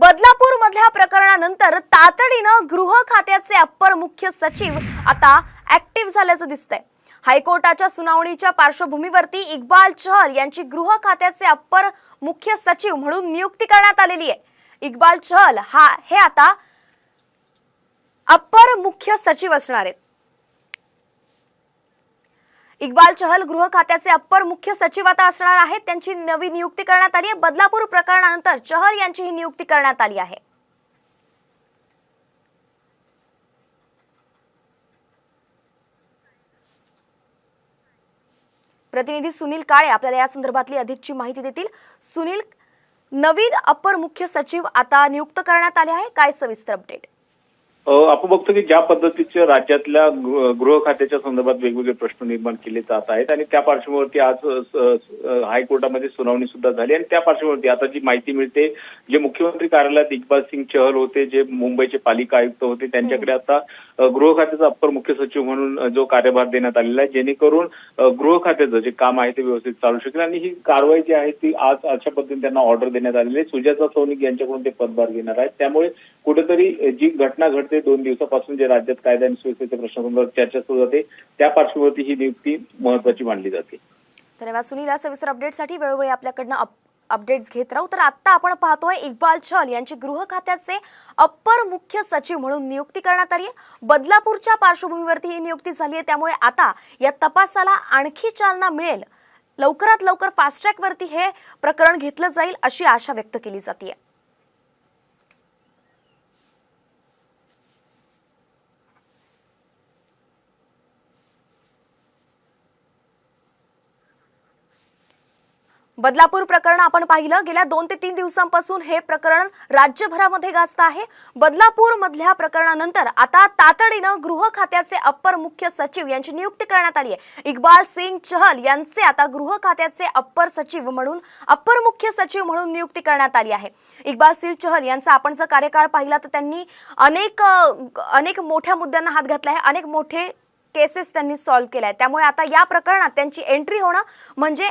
बदलापूर मधल्या प्रकरणानंतर तातडीनं गृह खात्याचे अप्पर मुख्य सचिव आता ऍक्टिव्ह झाल्याचं दिसतंय. हायकोर्टाच्या सुनावणीच्या पार्श्वभूमीवरती इक्बाल चहल यांची गृह खात्याचे अप्पर मुख्य सचिव म्हणून नियुक्ती करण्यात आलेली आहे. इक्बाल चहल हा हे आता अप्पर मुख्य सचिव असणार आहेत. इक्बाल चहल गृह खात्याचे अप्पर मुख्य सचिव आता असणार आहेत. त्यांची नवी नियुक्ती करण्यात आली आहे. बदलापूर प्रकरणानंतर चहल यांची ही नियुक्ती करण्यात आली आहे. प्रतिनिधी सुनील काळे आपल्याला या संदर्भातली अधिकची माहिती देतील. सुनील नवीन अप्पर मुख्य सचिव आता नियुक्त करण्यात आले आहे. काय सविस्तर अपडेट आपण बघतो की ज्या पद्धतीचे राज्यातल्या गृह खात्याच्या संदर्भात वेगवेगळे प्रश्न निर्माण केले जात आहेत आणि त्या पार्श्वभूमीवरती आज हायकोर्टामध्ये सुनावणी सुद्धा झाली आणि त्या पार्श्वभूमीवरती आता जी माहिती मिळते जे मुख्यमंत्री कार्यालयात इक्बाल सिंग चहल होते जे मुंबईचे पालिका आयुक्त होते त्यांच्याकडे आता अ, गृह खात्याचा अप्पर मुख्य सचिव म्हणून जो कार्यभार देण्यात आलेला आहे जेणेकरून गृह खात्याचं जे काम आहे ते व्यवस्थित चालू शकेल आणि ही कारवाई जी आहे ती आज अशा पद्धतीने त्यांना ऑर्डर देण्यात आलेली आहे. सुजाता सौनिक यांच्याकडून ते पदभार घेणार आहेत. त्यामुळे कुठेतरी जी घटना घडते दोन दिवसापासून जे राज्यात कायदा आणि सुव्यवस्थेच्या प्रश्नासंदर्भात चर्चा सुरू जाते त्या पार्श्वभूमीवरती ही नियुक्ती महत्वाची मानली जाते. धन्यवाद. सुनील या सविस्तर अपडेटसाठी वेळोवेळी आपल्याकडनं अपडेट्स घेत राहू. तर आता आपण पाहतोय इक्बाल चहल यांची गृह खात्याचे अप्पर मुख्य सचिव म्हणून नियुक्ती करण्यात आली आहे. बदलापूरच्या पार्श्वभूमीवरती ही नियुक्ती झाली आहे. त्यामुळे आता या तपासाला आणखी चालना मिळेल. लवकरात लवकर फास्ट ट्रॅकवरती हे प्रकरण घेतलं जाईल अशी आशा व्यक्त केली जाते बदलापूर प्रकरण आपण पाहिलं. गेल्या दोन ते तीन दिवसांपासून हे प्रकरण राज्यभरामध्ये गाजत आहे. बदलापूर मधल्या प्रकरणानंतर आता तातडीनं गृह खात्याचे अप्पर मुख्य सचिव यांची नियुक्ती करण्यात आली आहे. इक्बाल सिंग चहल यांचे आता गृह खात्याचे अप्पर सचिव म्हणून अप्पर मुख्य सचिव म्हणून नियुक्ती करण्यात आली आहे. इक्बाल सिंग चहल यांचा आपण जर कार्यकाळ पाहिला तर त्यांनी अनेक अनेक मोठ्या मुद्द्यांना हात घातला आहे. अनेक मोठे केसेस त्यांनी सॉल्व्ह केल्या आहेत. त्यामुळे आता या प्रकरणात त्यांची एंट्री होणं म्हणजे